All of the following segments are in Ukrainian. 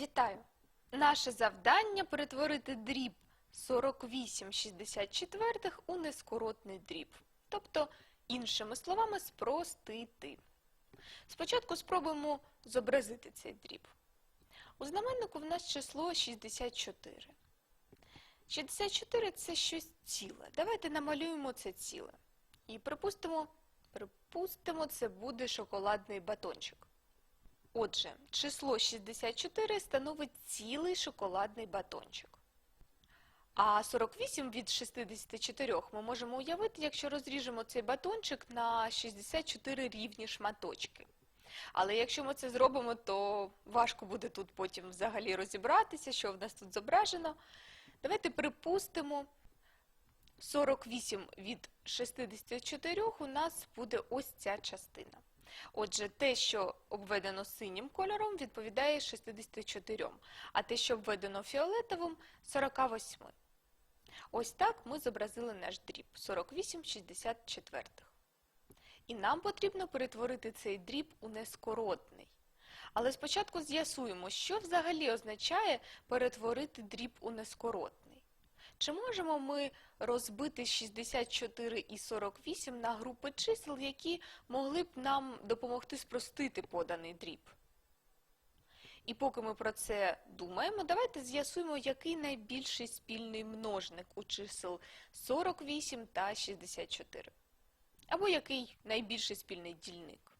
Вітаю! Наше завдання перетворити дріб 48 64 у нескоротний дріб, тобто, іншими словами, спростити. Спочатку спробуємо зобразити цей дріб. У знаменнику в нас число 64. 64 це щось ціле. Давайте намалюємо це ціле. І припустимо, припустимо, це буде шоколадний батончик. Отже, число 64 становить цілий шоколадний батончик. А 48 від 64 ми можемо уявити, якщо розріжемо цей батончик на 64 рівні шматочки. Але якщо ми це зробимо, то важко буде тут потім взагалі розібратися, що в нас тут зображено. Давайте припустимо, 48 від 64 у нас буде ось ця частина. Отже, те, що обведено синім кольором, відповідає 64, а те, що обведено фіолетовим 48. Ось так ми зобразили наш дріб 48 64. І нам потрібно перетворити цей дріб у нескоротний. Але спочатку з'ясуємо, що взагалі означає перетворити дріб у нескоротний. Чи можемо ми розбити 64 і 48 на групи чисел, які могли б нам допомогти спростити поданий дріб? І поки ми про це думаємо, давайте з'ясуємо, який найбільший спільний множник у чисел 48 та 64. Або який найбільший спільний дільник.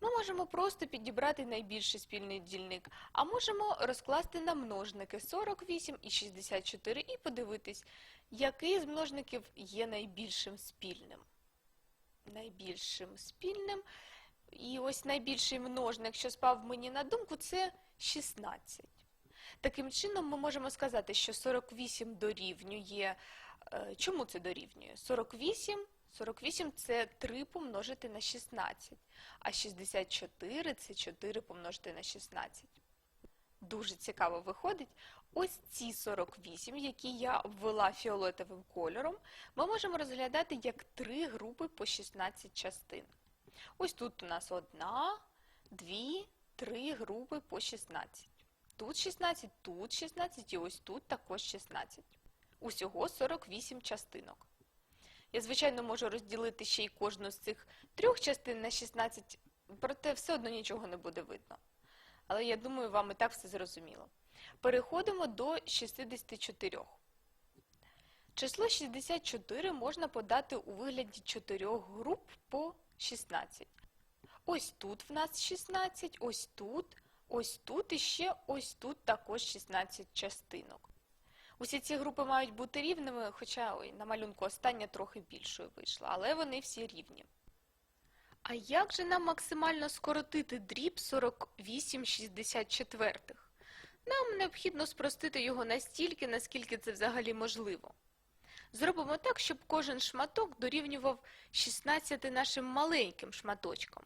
Ми можемо просто підібрати найбільший спільний дільник, а можемо розкласти на множники 48 і 64 і подивитись, який з множників є найбільшим спільним. Найбільшим спільним. І ось найбільший множник, що спав мені на думку, це 16. Таким чином, ми можемо сказати, що 48 дорівнює. е, Чому це дорівнює? 48 48 це 3 помножити на 16, а 64 це 4 помножити на 16. Дуже цікаво виходить. Ось ці 48, які я обвела фіолетовим кольором, ми можемо розглядати як три групи по 16 частин. Ось тут у нас одна, дві, три групи по 16. Тут 16, тут 16 і ось тут також 16. Усього 48 частинок. Я, звичайно, можу розділити ще й кожну з цих трьох частин на 16, проте все одно нічого не буде видно. Але я думаю, вам і так все зрозуміло. Переходимо до 64. Число 64 можна подати у вигляді чотирьох груп по 16. Ось тут в нас 16, ось тут, ось тут і ще ось тут також 16 частинок. Усі ці групи мають бути рівними, хоча ой, на малюнку остання трохи більшою вийшла, але вони всі рівні. А як же нам максимально скоротити дріб 48 64? Нам необхідно спростити його настільки, наскільки це взагалі можливо. Зробимо так, щоб кожен шматок дорівнював 16 нашим маленьким шматочкам.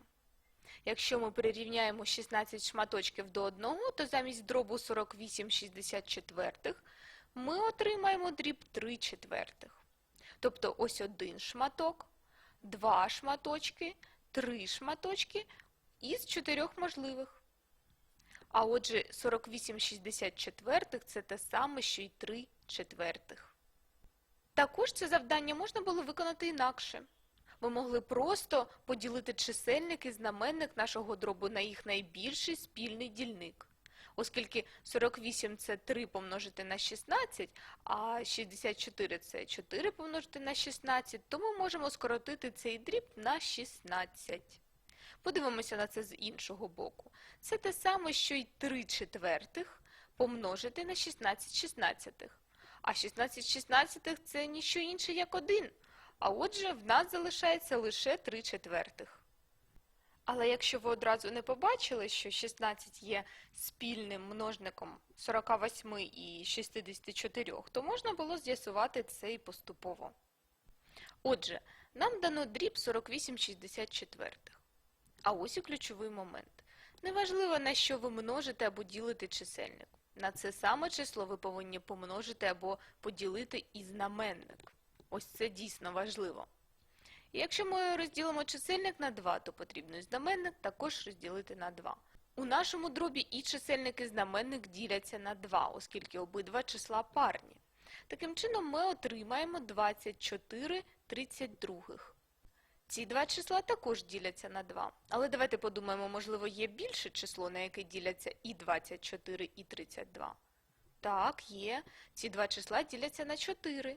Якщо ми прирівняємо 16 шматочків до одного, то замість дробу 48 64 ми отримаємо дріб 3 четвертих. Тобто ось один шматок, два шматочки, три шматочки із чотирьох можливих. А отже, 48 64 це те саме, що й 3 четвертих. Також це завдання можна було виконати інакше. Ми могли просто поділити чисельник і знаменник нашого дробу на їх найбільший спільний дільник. Оскільки 48 це 3 помножити на 16, а 64 це 4 помножити на 16, то ми можемо скоротити цей дріб на 16. Подивимося на це з іншого боку. Це те саме, що й 3 четвертих помножити на 16 шістнадцятих. А 16 шістнадцятих – це ніщо інше, як 1. А отже, в нас залишається лише 3 четвертих. Але якщо ви одразу не побачили, що 16 є спільним множником 48 і 64, то можна було з'ясувати це і поступово. Отже, нам дано дріб 48 64. А ось і ключовий момент. Неважливо, на що ви множите або ділите чисельник. На це саме число ви повинні помножити або поділити і знаменник. Ось це дійсно важливо. І якщо ми розділимо чисельник на 2, то потрібно знаменник також розділити на 2. У нашому дробі і чисельник, і знаменник діляться на 2, оскільки обидва числа парні. Таким чином ми отримаємо 24 32. Ці два числа також діляться на 2. Але давайте подумаємо, можливо, є більше число, на яке діляться і 24, і 32. Так, є. Ці два числа діляться на 4.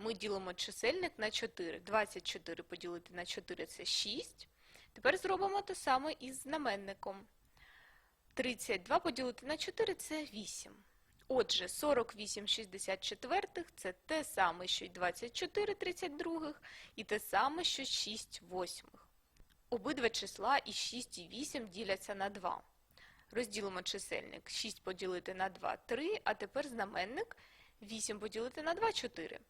Ми ділимо чисельник на 4. 24 поділити на 4 – це 6. Тепер зробимо те саме із знаменником. 32 поділити на 4 – це 8. Отже, 48 64 – це те саме, що й 24 32 і те саме, що 6 восьмих. Обидва числа і 6 і 8 діляться на 2. Розділимо чисельник 6 поділити на 2 – 3, а тепер знаменник 8 поділити на 2 – 4.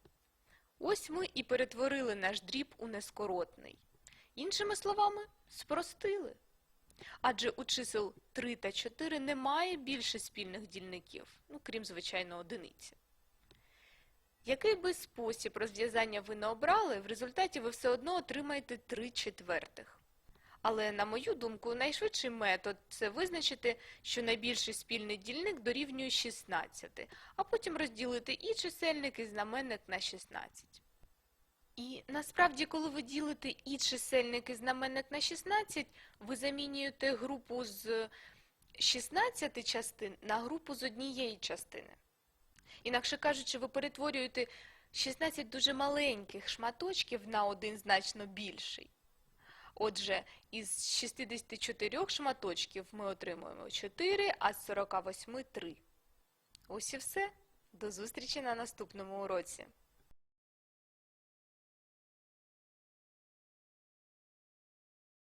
Ось ми і перетворили наш дріб у нескоротний. Іншими словами, спростили. Адже у чисел 3 та 4 немає більше спільних дільників, ну, крім, звичайно, одиниці. Який би спосіб розв'язання ви не обрали, в результаті ви все одно отримаєте 3 четвертих. Але, на мою думку, найшвидший метод – це визначити, що найбільший спільний дільник дорівнює 16, а потім розділити і чисельник, і знаменник на 16. І насправді, коли ви ділите і чисельник, і знаменник на 16, ви замінюєте групу з 16 частин на групу з однієї частини. Інакше кажучи, ви перетворюєте 16 дуже маленьких шматочків на один значно більший. Отже, із 64 шматочків ми отримуємо 4, а з 48 – 3. Ось і все. До зустрічі на наступному уроці.